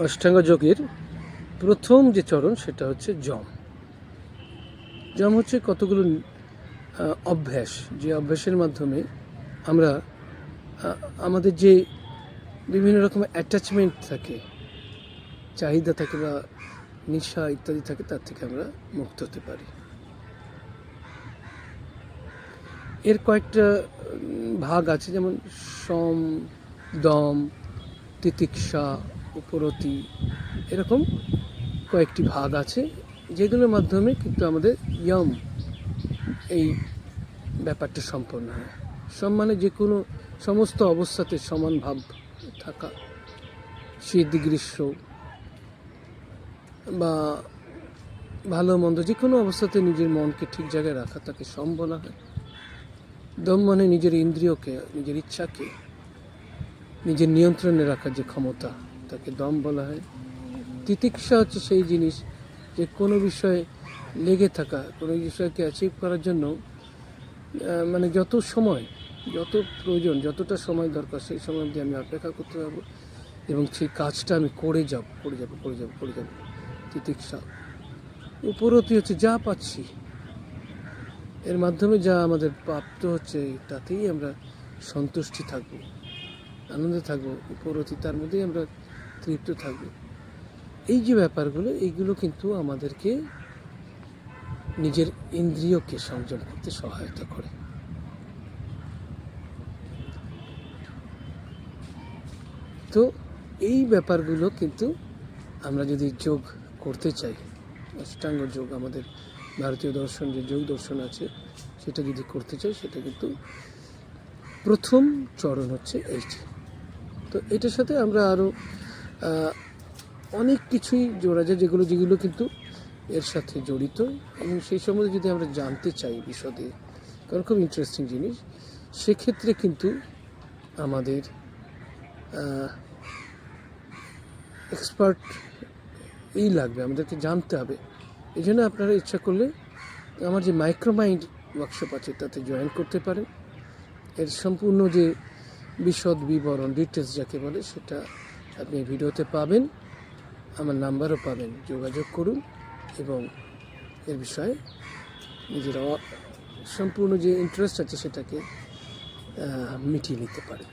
অষ্টাঙ্গ যোগের প্রথম যে চরণ সেটা হচ্ছে জম জম হচ্ছে কতগুলো অভ্যাস, যে অভ্যাসের মাধ্যমে আমরা আমাদের যে বিভিন্ন রকমের অ্যাটাচমেন্ট থাকে, চাহিদা থাকে বা নেশা ইত্যাদি থাকে, তার থেকে আমরা মুক্ত হতে পারি। এর কয়েকটা ভাগ আছে, যেমন সম, দম, তিতিক্ষা উপরতি, এরকম কয়েকটি ভাগ আছে, যেগুলোর মাধ্যমে কিন্তু আমাদের ইয়ম এই ব্যাপারটা সম্পন্ন হয়। সম মানে যে কোনো সমস্ত অবস্থাতে সমান ভাব থাকা, শীত, গ্রীষ্ম বা ভালো মন্দ যে কোনো অবস্থাতে নিজের মনকে ঠিক জায়গায় রাখা তাকে সম বলা হয়। দম মানে নিজের ইন্দ্রিয়কে, নিজের ইচ্ছাকে, নিজের নিয়ন্ত্রণে রাখার যে ক্ষমতা। তাকে দম বলা হয়। তিতিক্ষা হচ্ছে সেই জিনিস যে কোনো বিষয়ে লেগে থাকা, কোনো বিষয়কে অ্যাচিভ করার জন্য মানে যত সময়, যত প্রয়োজন, যতটা সময় দরকার, সেই সময় অবধি আমি অপেক্ষা করতে পারব এবং সেই কাজটা আমি করে যাব করে যাব করে যাব করে যাব। তিতিক্ষা। উপরতি হচ্ছে, যা পাচ্ছি। এর মাধ্যমে যা আমাদের প্রাপ্ত হচ্ছে, তাতেই আমরা সন্তুষ্টি থাকব, আনন্দে থাকব। উপরতি তার মধ্যেই আমরা তৃপ্ত থাকবে। এই যে ব্যাপারগুলো, এইগুলো কিন্তু আমাদেরকে নিজের ইন্দ্রিয়কে সংযম করতে সহায়তা করে। তো এই ব্যাপারগুলো কিন্তু আমরা যদি যোগ করতে চাই, অষ্টাঙ্গ যোগ, আমাদের ভারতীয় দর্শন, যে যোগ দর্শন আছে, সেটা যদি করতে চাই, সেটা কিন্তু প্রথম চরণ হচ্ছে এইটি। তো এটার সাথে আমরা আরও অনেক কিছুই জোড়া যায়, যেগুলো যেগুলো কিন্তু এর সাথে জড়িত। এবং সেই সম্বন্ধে যদি আমরা জানতে চাই বিশদে কারণ খুব ইন্টারেস্টিং জিনিস, সেক্ষেত্রে কিন্তু আমাদের এক্সপার্ট এই লাগবে, আমাদেরকে জানতে হবে। এই জন্য আপনারা ইচ্ছা করলে আমার যে মাইক্রোমাইন্ড ওয়ার্কশপ আছে, তাতে জয়েন করতে পারেন। এর সম্পূর্ণ যে বিশদ বিবরণ ডিটেলস যাকে বলে, সেটা আপনি ভিডিওতে পাবেন, আমার নাম্বারও পাবেন। যোগাযোগ করুন এবং এর বিষয়ে নিজের সম্পূর্ণ যে ইন্টারেস্ট আছে সেটাকে মিটিয়ে নিতে পারেন।